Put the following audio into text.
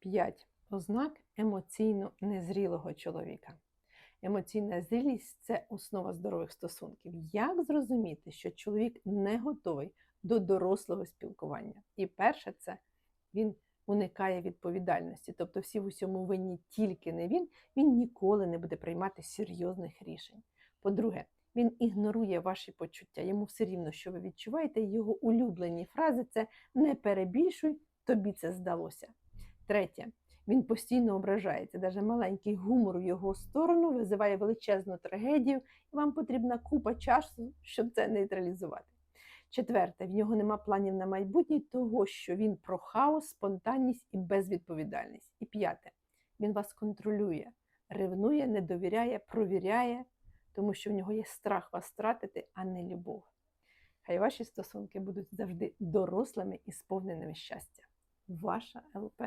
5 ознак емоційно незрілого чоловіка. Емоційна зрілість це основа здорових стосунків. Як зрозуміти, що чоловік не готовий до дорослого спілкування? І перше, це він уникає відповідальності. Тобто, всі в усьому винні тільки не він, він ніколи не буде приймати серйозних рішень. По-друге, він ігнорує ваші почуття. Йому все рівно, що ви відчуваєте. Його улюблені фрази це не перебільшуй, тобі це здалося. Третє, він постійно ображається. Навіть маленький гумор в його сторону визиває величезну трагедію, і вам потрібна купа часу, щоб це нейтралізувати. Четверте, в нього нема планів на майбутнє, того, що він про хаос, спонтанність і безвідповідальність. І п'яте, він вас контролює, ревнує, не довіряє, провіряє, тому що в нього є страх вас втратити, а не любов. Хай ваші стосунки будуть завжди дорослими і сповненими щастя. Ваша ЛП.